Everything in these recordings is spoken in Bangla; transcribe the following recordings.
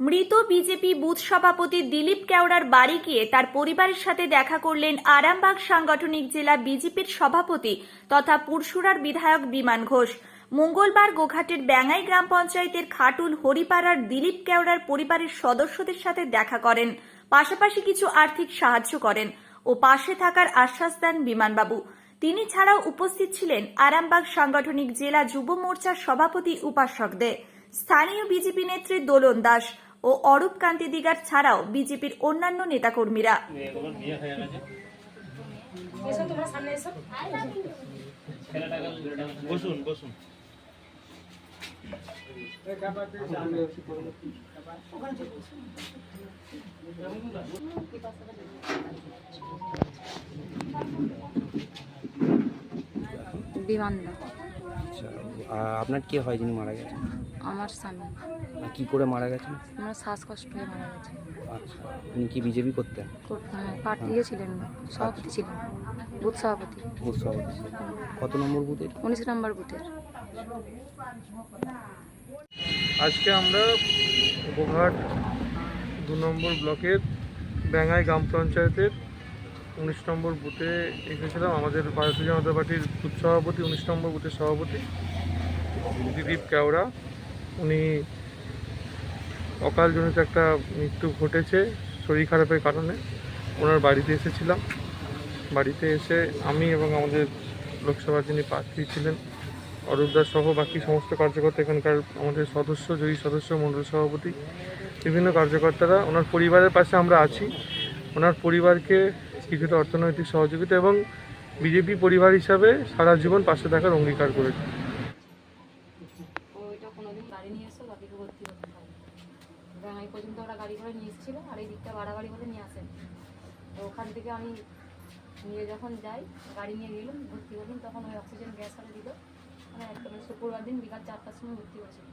মৃত বিজেপি বুথ সভাপতি দিলীপ কেওড়ার বাড়ি গিয়ে তার পরিবারের সাথে দেখা করলেন আরামবাগ সাংগঠনিক জেলা বিজেপির সভাপতি তথা পুরসুরার বিধায়ক বিমান ঘোষ। মঙ্গলবার গোঘাটের ব্যাঙ্গাই গ্রাম পঞ্চায়েতের খাটুল হরিপাড়ার দিলীপ কেওড়ার পরিবারের সদস্যদের সাথে দেখা করেন। পাশাপাশি কিছু আর্থিক সাহায্য করেন ও পাশে থাকার আশ্বাস দেন বিমানবাবু। তিনি ছাড়াও উপস্থিত ছিলেন আরামবাগ সাংগঠনিক জেলা যুব মোর্চার সভাপতি উপাসক দে। স্থানীয় বিজেপি নেত্রী দোলন দাস। ও অরূপ কান্তি দিগার ছাড়াও বিজেপির অন্যান্য নেতাকর্মীরা। মেয়েগুলোর বিয়ে গেছে এসো তোমরা সামনে এসো। ছেলেটাকে বসুন বসুন। বিমানদা আচ্ছা আপনার কি হয় যিনি মারা গেছেন? আমার স্বামী। কি করে মারা গেছেন? আমার শ্বাসকষ্ট হয়ে মারা গেছে। আচ্ছা উনি কি বিজেপি করতেন? করতে হ্যাঁ পার্টি ইয়ে ছিলেন সভাপতি ছিলেন বুথ সভাপতি। বুথ সভাপতি কত নম্বর বুথের? উনিশ নম্বর বুথের। আজকে আমরা গোঘাট দু নম্বর ব্লকের ব্যাঙ্গাই গ্রাম পঞ্চায়েতের উনিশ নম্বর বুথে এসেছিলাম। আমাদের ভারতীয় জনতা পার্টির বুথ সভাপতি উনিশ নম্বর বুথের সভাপতি দিলীপ কেওড়া। উনি অকালজনিত একটা মৃত্যু ঘটেছে শরীর খারাপের কারণে। ওনার বাড়িতে এসেছিলাম। বাড়িতে এসে আমি এবং আমাদের লোকসভার যিনি প্রার্থী ছিলেন অরূপদাস সহ বাকি সমস্ত কার্যকর্তা এখানকার আমাদের সদস্য, জয়ী সদস্য, মণ্ডল সভাপতি, বিভিন্ন কার্যকর্তারা, ওনার পরিবারের পাশে আমরা আছি। ওনার পরিবারকে কিছুটা অর্থনৈতিক সহযোগিতা এবং বিজেপি পরিবার হিসাবে সারা জীবন পাশে থাকার অঙ্গীকার করেছে। ওইটা কোনোদিন গাড়ি নিয়ে এসো বাকিকে ভর্তি করতে পারে ব্যাঙ্গাই পর্যন্ত ওরা গাড়ি করে নিয়ে এসেছিল, আর এই দিকটা বাড়াবাড়ি করে নিয়ে আসেন। তো ওখান থেকে আমি নিয়ে যখন যাই, গাড়ি নিয়ে গেলাম, ভর্তি করলাম তখন ওই অক্সিজেন গ্যাস আরে দিল। মানে একটা মানে শুক্রবার দিন বিকাল চারটার সময় ভর্তি করেছিল।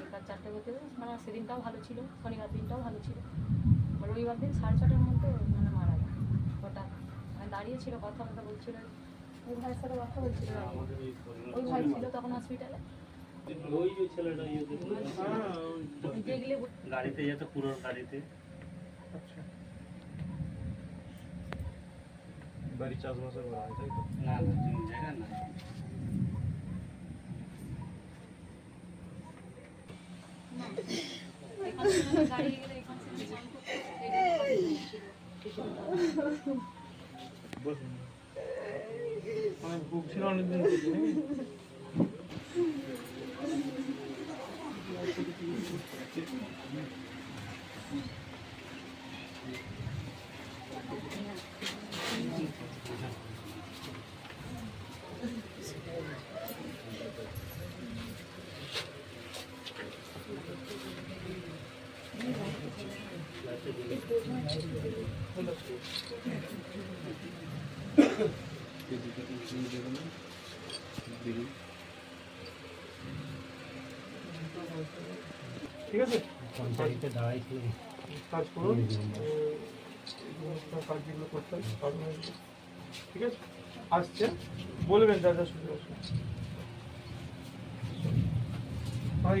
বিকাল চারটে ভর্তি মানে সেদিনটাও ভালো ছিল, শনিবার দিনটাও ভালো ছিল। রবিবার দিন সাড়ে ছটার মধ্যে মানে মারা গেল। হঠাৎ। দাঁড়িয়ে ছিল কথা কথা বলছিল। ওই ভাইয়ের সাথে কথা বলছিল। ওই ভাই ছিল তখন হসপিটালে ওই যে ছেলেটা ইয়ে দেখলে? গাড়িতে যেত পুরো গাড়িতে। বাড়ি চাষবাসের তাই তো? না না জায়গা না। এখান থেকে গাড়ি গেলে এখান থেকে চান করতে বসুন মানে ভুগছিল অনেকদিন থেকে নাকি? ঠিক আছে? পঞ্চায়েতে দাঁড়াইছিল কাজ করুন। এই সমস্ত কাজ যেগুলো করতে হবে ঠিক আছে? আসছে। বলবেন সুবিধা আছে ভাই